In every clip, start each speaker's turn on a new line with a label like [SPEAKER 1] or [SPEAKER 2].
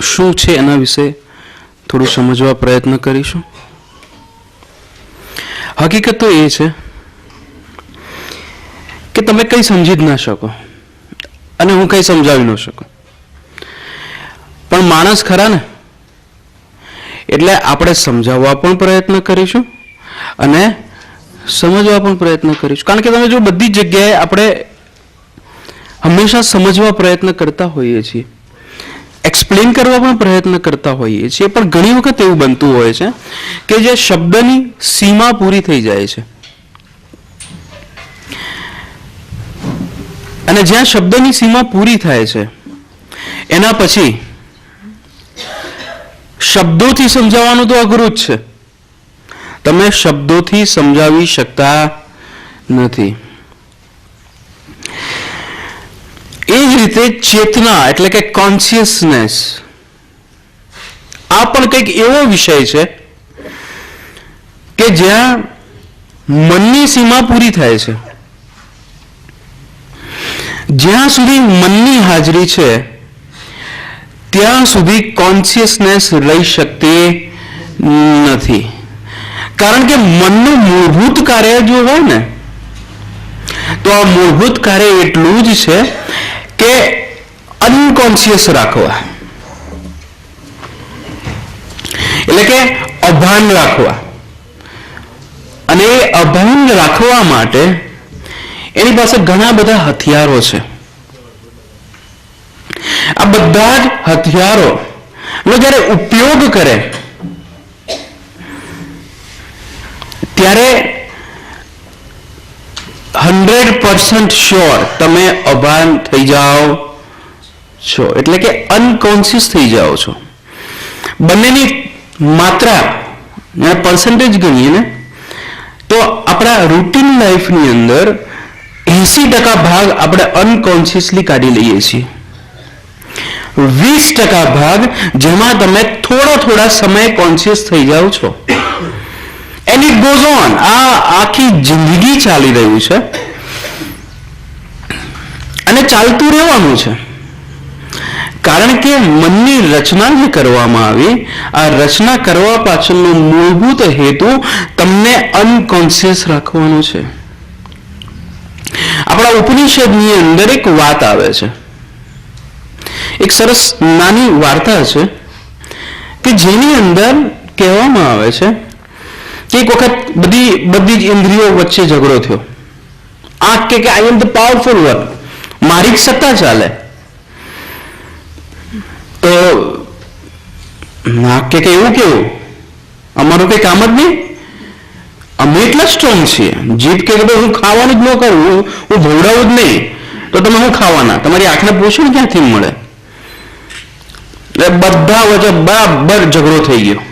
[SPEAKER 1] શું છે એના વિશે થોડું સમજવા પ્રયત્ન કરીશું. હકીકત તો એ છે કે તમે કંઈ સમજી જ ના શકો અને હું કંઈ સમજાવી ન શકું. પણ માણસ ખરા ને? એટલે આપણે સમજાવવા પણ પ્રયત્ન કરીશું અને સમજવા પણ પ્રયત્ન કરીશું. કારણ કે તમે જો બધી જગ્યાએ આપણે હંમેશા સમજવા પ્રયત્ન કરતા હોઈએ છીએ. એક્સપ્લેન કરવા પણ પ્રયત્ન કરતા હોઈએ છીએ, પણ ઘણી વખત એવું બનતું હોય છે કે જે શબ્દની સીમા પૂરી થઈ જાય છે. અને જ્યાં શબ્દની સીમા પૂરી થાય છે, એના પછી શબ્દોથી સમજાવવાનું તો અઘરું જ છે. તમે શબ્દોથી સમજાવી શકતા નથી. એ જ રીતે ચેતના એટલે કે કોન્શિયસનેસ આ પણ કંઈક એવો વિષય છે કે જ્યાં મનની સીમા પૂરી થાય છે. જ્યાં સુધી મનની હાજરી છે, ત્યાં સુધી કોન્શિયસનેસ રહી શકતી નથી. કારણ કે મનનું મૂળભૂત કાર્ય જો હોય ને, તો આ મૂળભૂત કાર્ય એટલું જ છે કે અનકોન્શિયસ રાખવા એટલે કે અભાન રાખવા અને એ અભાન રાખવા માટે એની પાસે ઘણા બધા હથિયારો છે આ બધા જ હથિયારો નો જ્યારે ઉપયોગ કરે ત્યારે હંડ્રેડ પર્સન્ટ શ્યોર તમે અભાન થઈ જાઓ છો. એટલે કે અનકોન્શિયસ થઈ જાઓ છો. બંનેની માત્રા પર્સન્ટેજ ગણીએ ને, તો આપણા રૂટીન લાઈફની અંદર એસી ટકા ભાગ આપણે અનકોન્શિયસલી કાઢી લઈએ છીએ. વીસ ટકા ભાગ જેમાં તમે થોડા થોડા સમય કોન્શિયસ થઈ જાઓ છો. એન્ડ ઇટ ગોઝ ઓન આ આખી જિંદગી ચાલી રહ્યું છે. અને ચાલતું રહેવાનું છે. કારણ કે મનની રચના જે કરવામાં આવી. આ રચના કરવા પાછળનો મૂળભૂત હેતુ તમને અનકોન્શિયસ રાખવાનો છે. આપણા ઉપનિષદની અંદર એક વાત આવે છે. એક સરસ નાની વાર્તા છે કે જેની અંદર કહેવામાં આવે છે કે એક વખત બધી બધી જ ઇન્દ્રિયો વચ્ચે ઝઘડો થયો. આંખ કે I am the powerful one મારી જ સત્તા ચાલે. તો કે એવું કેવું? અમારું કઈ કામ જ નહીં? અમે એટલા સ્ટ્રોંગ છીએ. જીભ કે ભાઈ હું ખાવાનું જ ન કરું, હું ભોવડાવું જ નહીં. તો તમે હું ખાવાના? તમારી આંખને પોષણ ક્યાંથી મળે? એટલે બધા વચ્ચે બરાબર ઝઘડો થઈ ગયો.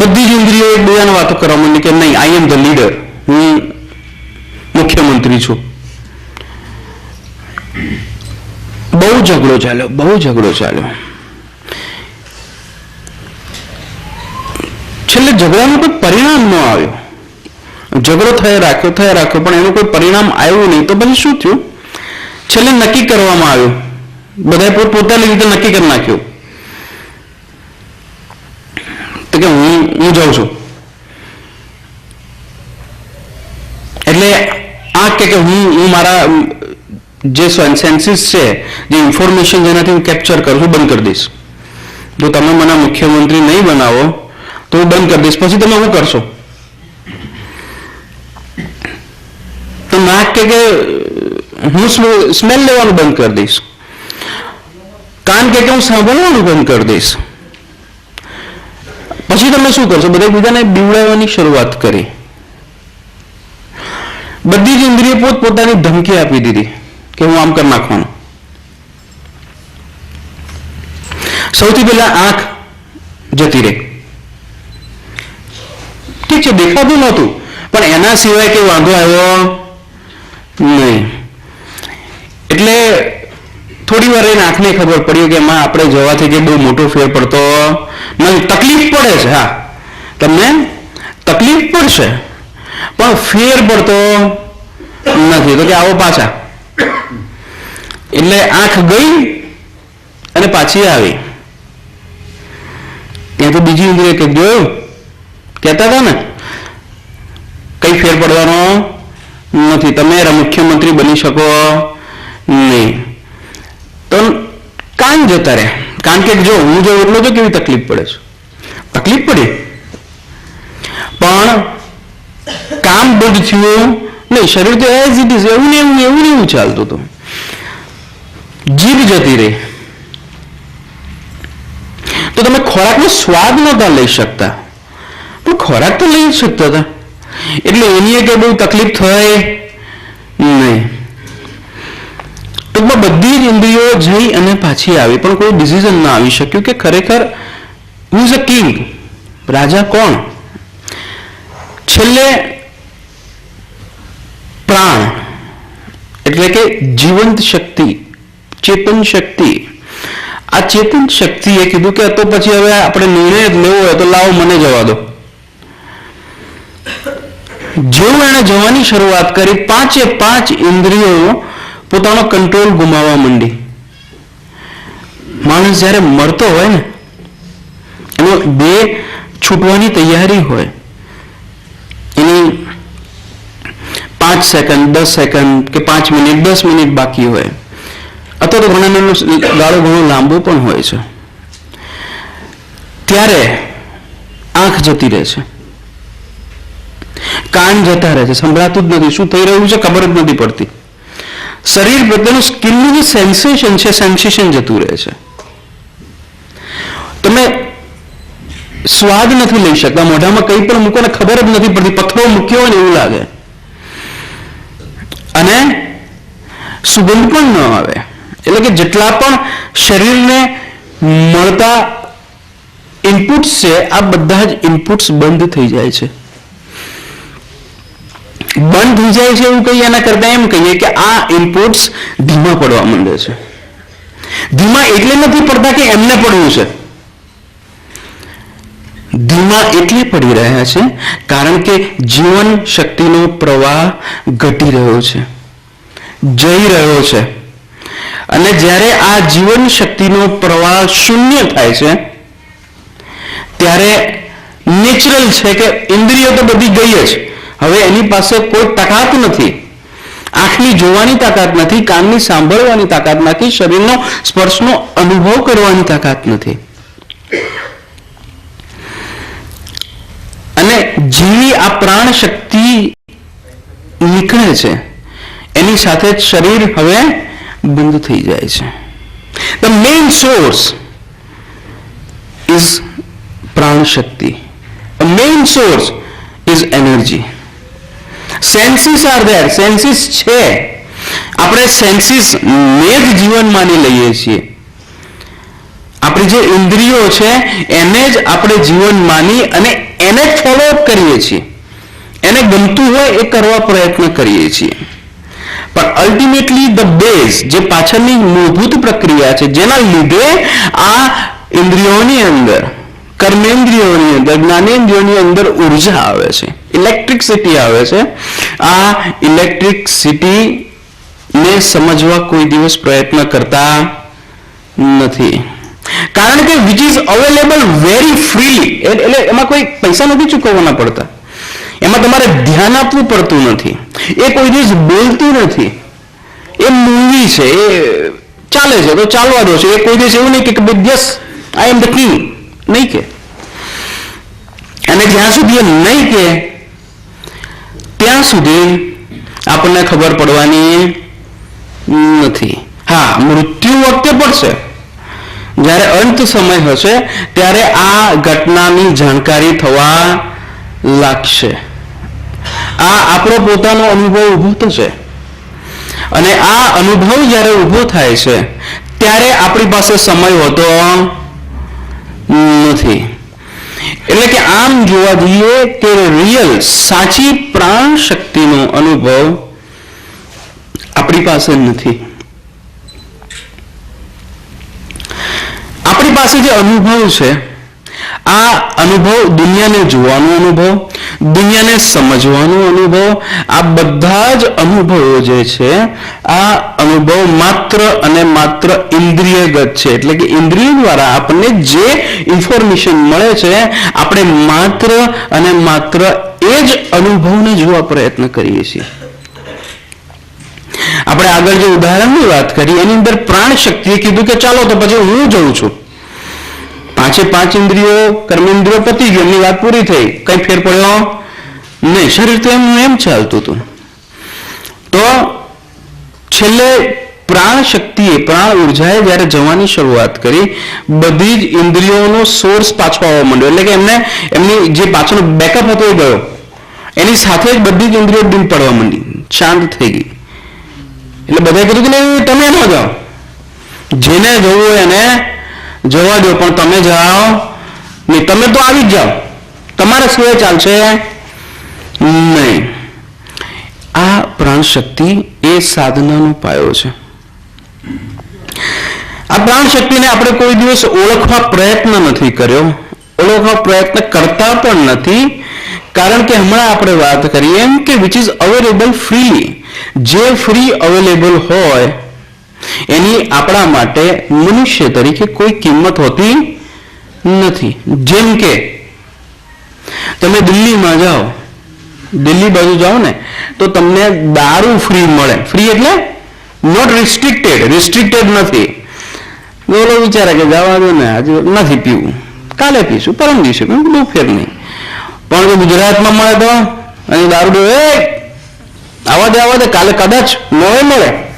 [SPEAKER 1] બધી જ ઇન્દ્રિયો એકબીજાને વાતો કરવા માંડી કે નહીં આઈ એમ ધ લીડર હું મુખ્યમંત્રી છું. બહુ ઝઘડો ચાલ્યો, બહુ ઝઘડો ચાલ્યો. છેલ્લે ઝઘડાનું કોઈ પરિણામ ન આવ્યો. ઝઘડો થયા, રાખ્યો થયા, રાખ્યો, પણ એનું કોઈ પરિણામ આવ્યું નહીં. તો પછી શું થયું? છેલ્લે નક્કી કરવામાં આવ્યું. બધાએ પોત, પોતાની રીતે નક્કી કરી નાખ્યું. તો કે હું હું જાઉં છું એટલે આ કે કે હું હું મારા જે સેન્સીસ છે જે ઇન્ફોર્મેશન જેનાથી હું કેપ્ચર કરું છું બંધ કરી દઈશ જો તમે મને મુખ્યમંત્રી નહીં બનાવો તો હું બંધ કરી દઈશ પછી તમે શું કરશો તો નાક કે કે હું સ્મેલ લેવાનું બંધ કરી દઈશ કાન કે કે હું સાંભળવાનું બંધ કરી દઈશ પછી તમે શું કરશો બધા બીજાને બીવડાવવાની શરૂઆત કરી બધી જ ઇન્દ્રિય પોત પોતાની ધમકી આપી દીધી કે હું આમ કરી નાખવાનું. સૌથી પહેલા આંખ જતી રહી. ઠીક છે, દેખાતું નહોતું, પણ એના સિવાય કે વાંધો આવ્યો નહીં. એટલે થોડી વાર એને આંખને ખબર પડી કે એમાં આપણે જવાથી કે બહુ મોટો ફેર પડતો નહીં તકલીફ પડે છે, હા. તમને તકલીફ પડશે. પણ ફેર પડતો નથી. તો કે આવો પાછા. એટલે આંખ ગઈ અને પાછી આવી. ત્યાં તો બીજી ઇન્દ્રિય કે જોયું? કહેતા હતા ને? કઈ ફેર પડવાનો નથી. તમે મુખ્યમંત્રી બની શકો નહીં. તો કાન જતા રહે. કારણ કે જો હું જો એટલો તો કેવી તકલીફ પડે છે? તકલીફ પડી. પણ કામ બંધ થયું. નહીં, શરીર તો એઝ ઇટ ઇઝ એવું એવું એવું એવું ચાલતું હતું. જીભ જતી રહી. તો તમે ખોરાકનો સ્વાદ નહોતા લઈ શકતા. પણ ખોરાક તો લઈ શકતા હતા. એટલે એની કે બહુ તકલીફ થાય નહીં. ટૂંકમાં બધી જ ઇન્દ્રિયો જઈ અને પાછી આવી. પણ કોઈ ડિસિઝન ના આવી શક્યું કે ખરેખર હુ ઇઝ અ કિંગ રાજા કોણ? છેલ્લે પ્રાણ. એટલે કે જીવંત શક્તિ, ચેતન શક્તિ. આ ચેતન શક્તિએ કીધું કે તો પછી હવે આપણે નિર્ણય જ લેવો હોય તો લાવો, મને જવા દો. જેવું એણે જવાની શરૂઆત કરી, પાંચે પાંચ ઇન્દ્રિયો પોતાનો કંટ્રોલ ગુમાવવા માંડી. માણસ જ્યારે મરતો હોય ને, એનો બે છૂટવાની તૈયારી હોય એની પાંચ સેકન્ડ દસ સેકન્ડ કે પાંચ મિનિટ, દસ મિનિટ બાકી હોય. અથવા તો ઘણા ગાળો ઘણો લાંબો પણ હોય છે. ત્યારે આંખ જતી રહે છે. કાન જતા રહે છે. સંભળાતું જ નથી. શું થઈ રહ્યું છે? ખબર જ નથી પડતી. શરીર પ્રત્યેનું સ્કિનનું જે સેન્સેશન છે, સેન્સેશન જતું રહે છે. તમે સ્વાદ નથી લઈ શકતા. મોઢામાં કંઈ પણ મૂકો ને ખબર જ નથી પડતી. પથરો મૂક્યો હોય ને એવું લાગે અને સુગંધ પણ ન આવે. એટલે કે જેટલા પણ શરીરને મળતા ઇનપુટ્સ છે, આ બધા જ ઇનપુટ્સ બંધ થઈ જાય છે. બંધ થઈ જાય છે એવું કહીએ, એના કરતા એમ કહીએ કે આ ઇનપુટ્સ ધીમા પડવા માંડે છે. ધીમા એટલે નથી પડતા કે એમને પડવું છે. ધીમા એટલે પડી રહ્યા છે, કારણ કે જીવન શક્તિનો પ્રવાહ ઘટી રહ્યો છે. જઈ રહ્યો છે. અને જ્યારે આ જીવન શક્તિનો પ્રવાહ શૂન્ય થાય છે, ત્યારે નેચરલ છે કે ઇન્દ્રિયો તો બધી ગઈ જ. હવે એની પાસે કોઈ તાકાત નથી. આંખની જોવાની તાકાત નથી, કાનની સાંભળવાની તાકાત નથી, શરીરનો સ્પર્શનો અનુભવ કરવાની તાકાત નથી. અને જેવી આ પ્રાણ શક્તિ નીકળે છે. એની સાથે શરીર હવે બંધ થઈ જાય છે. The main source is prana shakti main source is energy senses are there senses છે. આપણે સેન્સીસ ને જ જીવન માની લઈએ છીએ. આપણી જે ઇન્દ્રિયો છે, એને જ આપણે જીવન માની અને એને જ ફોલો કરીએ છીએ. એને ગમતું હોય એ કરવા પ્રયત્ન કરીએ છીએ. પણ અલ્ટિમેટલી ધ બેઝ જે પાછળની મૂળભૂત પ્રક્રિયા છે, જેના લીધે આ ઇન્દ્રિયોની અંદર, કર્મેન્દ્રિયોની અંદર, જ્ઞાનેન્દ્રિયોની અંદર ઊર્જા આવે છે ઇલેક્ટ્રિકસિટી આવે છે. આ ઇલેક્ટ્રિકસિટી ને સમજવા કોઈ દિવસ પ્રયત્ન કરતા નથી. કારણ કે which is available very freely એટલે એમાં કોઈ પૈસા નથી ચૂકવવાના પડતા. એમાં તમારે ધ્યાન આપવું પડતું નથી. એ કોઈ દિવસ બોલતું નથી. એ મૂવી છે, એ ચાલે છે, તો ચાલવા દો છે. એ કોઈ દિવસ એવું નહીં કે yes I am the king નહીં કે. અને જ્યાં સુધી એ નહીં કે, ત્યાં સુધી આપણને ખબર પડવાની નથી. હા, મૃત્યુ વખતે પડશે. જ્યારે અંત સમય હશે, ત્યારે આ ઘટનાની જાણકારી થવા લાગશે. આ આપણો પોતાનો અનુભવ ઊભો થશે અને આ અનુભવ જ્યારે ઊભો થાય છે, ત્યારે આપણી પાસે સમય હોતો નથી. એટલે કે આમ જોવા જઈએ કે રિયલ સાચી પ્રાણ શક્તિનો અનુભવ આપણી પાસે નથી. આપણી પાસે જે અનુભવ છે, આ અનુભવ દુનિયાને જોવાનો અનુભવ દુનિયાને સમજવાનો અનુભવ, આ બધા જ અનુભવો જે છે, આ અનુભવ માત્ર અને માત્ર ઇન્દ્રિયગત છે. એટલે કે ઇન્દ્રિય દ્વારા આપણને જે ઇન્ફોર્મેશન મળે છે, આપણે માત્ર અને માત્ર એ જ અનુભવને જોવા પ્રયત્ન કરીએ છીએ. આપણે આગળ જે ઉદાહરણની વાત કરી, એની અંદર પ્રાણ શક્તિએ કીધું કે ચાલો તો પછી હું જઉં છું. પાંચે પાંચ ઇન્દ્રિયો કર્મેન્દ્રિયો પતી ગયો, એમની વાત પૂરી થઈ. કઈ ફેર પડ્યો નહીં. શરીર તો એમ એમ ચાલતું હતું. તો છેલ્લે પ્રાણ શક્તિએ પ્રાણ ઉર્જાએ જ્યારે જવાની શરૂઆત કરી, બધી જ ઇન્દ્રિયોનો સોર્સ પાછો આવવા માંડ્યો. એટલે કે એમને, એમની જે પાછળનો બેકઅપ હતો એ ગયો. એની સાથે જ બધી જ ઇન્દ્રિયો ડીમ પડવા માંડી. શાંત થઈ ગઈ. એટલે બધાએ કીધું કે તમે ન જાઓ. જેને જવું એને જવા દો, પણ તમે જાઓ નહીં, તમે તો આવી જ જાઓ. તમારે સિવાય ચાલશે નહીં. આ પ્રાણ શક્તિ એ સાધનાનો પાયો છે. આ પ્રાણ શક્તિને આપણે કોઈ દિવસ ઓળખવા પ્રયત્ન નથી કર્યો. ઓળખવા પ્રયત્ન કરતા પણ નથી. કારણ કે હમણાં આપણે વાત કરીએ એમ કે વિચ ઇઝ અવેલેબલ ફ્રીલી જે ફ્રી અવેલેબલ હોય એની આપણા માટે મનુષ્ય તરીકે કોઈ કિંમત હોતી નથી. જેમ કે, તમે દિલ્હીમાં જાઓ, દિલ્હી બાજુ જાઓ ને, તો તમને દારૂ ફ્રી મળે. ફ્રી એટલે નોટ રિસ્ટ્રિક્ટેડ રિસ્ટ્રિક્ટેડ નથી. ઓલો વિચારે કે જવા દો ને, આજે નથી પીવું. કાલે પીશું, પરમ દિવસે પીવું બહુ ફેર નહીં. પણ જો ગુજરાતમાં મળે તો, અહીં દારૂ એ! આવા દે આવા દે, કાલે કદાચ મળે મળે.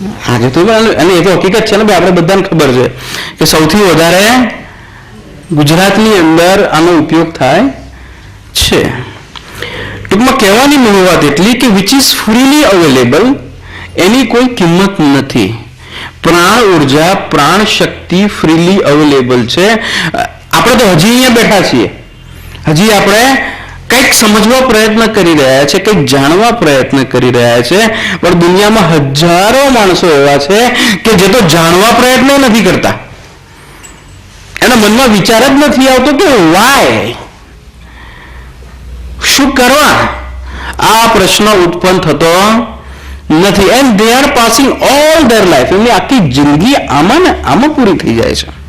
[SPEAKER 1] આજે તો અને એ તો હકીકત છે ને ભાઈ, આપણે બધાને ખબર છે કે સૌથી વધારે ગુજરાતની અંદર આનો ઉપયોગ થાય છે. ટૂંકમાં કહેવાની મૂળ વાત એટલી કે વિચ ઇઝ ફ્રીલી અવેલેબલ એની કોઈ કિંમત નથી. પ્રાણ ઊર્જા, પ્રાણ શક્તિ ફ્રીલી અવેલેબલ છે. આપણે તો હજી અહીંયા બેઠા છીએ. હજી આપણે કંઈક સમજવા પ્રયત્ન કરી રહ્યા છે કંઈક જાણવા પ્રયત્ન કરી રહ્યા છે. પણ દુનિયામાં હજારો માણસો એવા છે કે જે તો જાણવા પ્રયત્ન નથી કરતા. એના મનમાં વિચાર જ નથી આવતો કે વાય શું કરવા? આ પ્રશ્ન ઉત્પન્ન થતો નથી. And they are passing all their life એમની આખી જિંદગી આમાં ને આમાં પૂરી થઈ જાય છે.